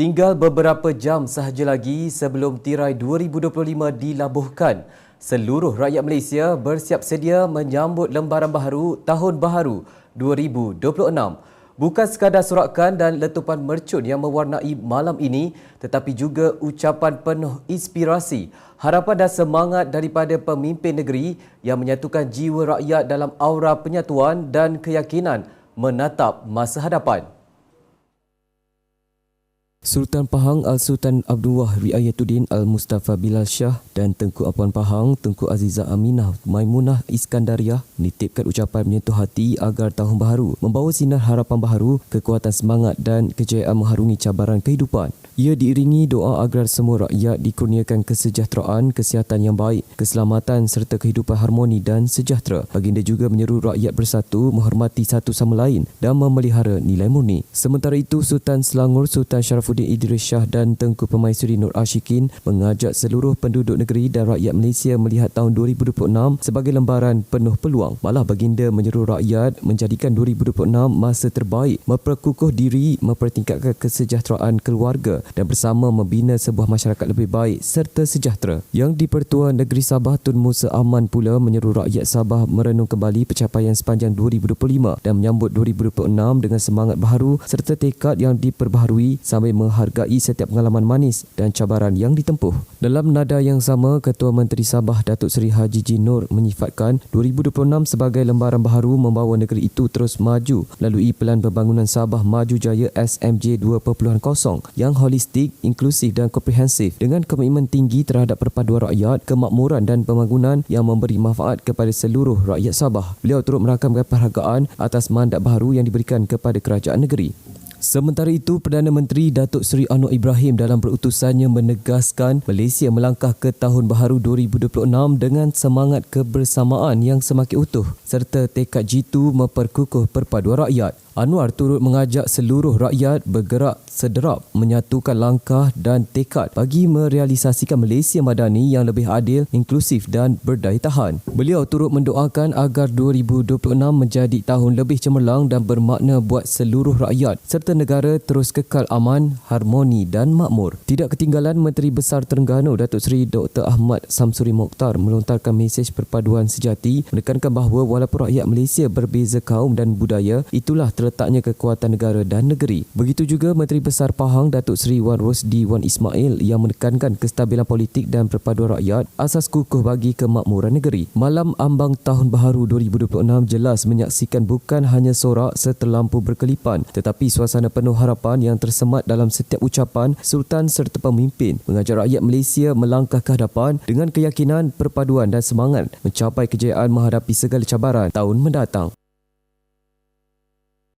Tinggal beberapa jam sahaja lagi sebelum tirai 2025 dilabuhkan. Seluruh rakyat Malaysia bersiap sedia menyambut lembaran baharu Tahun Baharu 2026. Bukan sekadar sorakan dan letupan mercun yang mewarnai malam ini tetapi juga ucapan penuh inspirasi, harapan dan semangat daripada pemimpin negeri yang menyatukan jiwa rakyat dalam aura penyatuan dan keyakinan menatap masa hadapan. Sultan Pahang Al-Sultan Abdullah Riayatuddin Al-Mustafa Bilal Shah dan Tengku Apuan Pahang Tengku Azizah Aminah Maimunah Iskandariah menitipkan ucapan menyentuh hati agar tahun baharu membawa sinar harapan baharu, kekuatan semangat dan kejayaan mengharungi cabaran kehidupan. Ia diiringi doa agar semua rakyat dikurniakan kesejahteraan, kesihatan yang baik, keselamatan serta kehidupan harmoni dan sejahtera. Baginda juga menyeru rakyat bersatu, menghormati satu sama lain dan memelihara nilai murni. Sementara itu, Sultan Selangor Sultan Syaraf Saifuddin Idris Shah dan Tengku Pemaisuri Nur Ashikin mengajak seluruh penduduk negeri dan rakyat Malaysia melihat tahun 2026 sebagai lembaran penuh peluang. Malah baginda menyeru rakyat menjadikan 2026 masa terbaik, memperkukuh diri, mempertingkatkan kesejahteraan keluarga dan bersama membina sebuah masyarakat lebih baik serta sejahtera. Yang di-Pertua Negeri Sabah Tun Musa Aman pula menyeru rakyat Sabah merenung kembali pencapaian sepanjang 2025 dan menyambut 2026 dengan semangat baharu serta tekad yang diperbaharui sambil menghargai setiap pengalaman manis dan cabaran yang ditempuh. Dalam nada yang sama, Ketua Menteri Sabah Datuk Seri Haji Jinur menyifatkan 2026 sebagai lembaran baharu membawa negeri itu terus maju melalui Pelan Pembangunan Sabah Maju Jaya SMJ 2.0 yang holistik, inklusif dan komprehensif dengan komitmen tinggi terhadap perpaduan rakyat, kemakmuran dan pembangunan yang memberi manfaat kepada seluruh rakyat Sabah. Beliau turut merakamkan penghargaan atas mandat baharu yang diberikan kepada kerajaan negeri. Sementara itu, Perdana Menteri Datuk Seri Anwar Ibrahim dalam berutusannya menegaskan Malaysia melangkah ke Tahun Baharu 2026 dengan semangat kebersamaan yang semakin utuh serta tekad jitu memperkukuh perpaduan rakyat. Anwar turut mengajak seluruh rakyat bergerak sederap menyatukan langkah dan tekad bagi merealisasikan Malaysia Madani yang lebih adil, inklusif dan berdaya tahan. Beliau turut mendoakan agar 2026 menjadi tahun lebih cemerlang dan bermakna buat seluruh rakyat serta negara terus kekal aman, harmoni dan makmur. Tidak ketinggalan Menteri Besar Terengganu Datuk Seri Dr. Ahmad Samsuri Mokhtar melontarkan mesej perpaduan sejati menekankan bahawa walaupun rakyat Malaysia berbeza kaum dan budaya, itulah terletaknya kekuatan negara dan negeri. Begitu juga Menteri Besar Pahang Datuk Seri Wan Rosdi Wan Ismail yang menekankan kestabilan politik dan perpaduan rakyat asas kukuh bagi kemakmuran negeri. Malam ambang Tahun Baharu 2026 jelas menyaksikan bukan hanya sorak seterlampu berkelipan tetapi suasana penuh harapan yang tersemat dalam setiap ucapan Sultan serta pemimpin mengajak rakyat Malaysia melangkah ke hadapan dengan keyakinan, perpaduan dan semangat mencapai kejayaan menghadapi segala cabaran tahun mendatang.